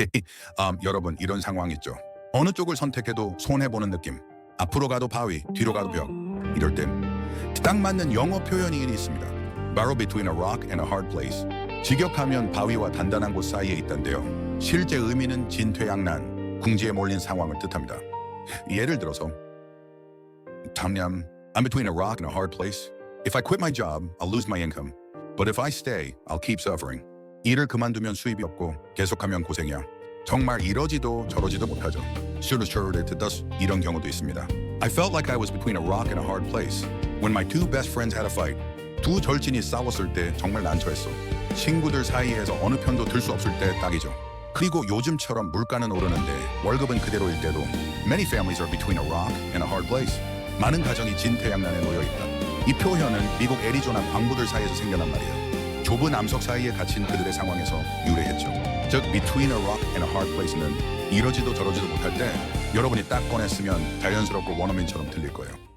음, 여러분 이런 상황 있죠. 어느 쪽을 선택해도 손해보는 느낌. 앞으로 가도 바위, 뒤로 가도 벽. 이럴 땐 딱 맞는 영어 표현이 있습니다. Barrel between a rock and a hard place. 직역하면 바위와 단단한 곳 사이에 있다인데요. 실제 의미는 진퇴양난, 궁지에 몰린 상황을 뜻합니다. 예를 들어서 담냠, I'm between a rock and a hard place. If I quit my job, I'll lose my income. But if I stay, I'll keep suffering. 일을 그만두면 수입이 없고 계속하면 고생이야. 정말 이러지도 저러지도 못하죠. 슈르슈르를 듣듯 이런 경우도 있습니다. I felt like I was between a rock and a hard place. When my two best friends had a fight. 두 절친이 싸웠을 때 정말 난처했어. 친구들 사이에서 어느 편도 들 수 없을 때 딱이죠. 그리고 요즘처럼 물가는 오르는데 월급은 그대로일 때도 Many families are between a rock and a hard place. 많은 가정이 진퇴양난에 놓여 있다. 이 표현은 미국 애리조나 광부들 사이에서 생겨난 말이에 요. 좁은 암석 사이에 갇힌 그들의 상황에서 유래했죠. 즉, between a rock and a hard place는 이러지도 저러지도 못할 때 여러분이 딱 꺼냈으면 자연스럽고 원어민처럼 들릴 거예요.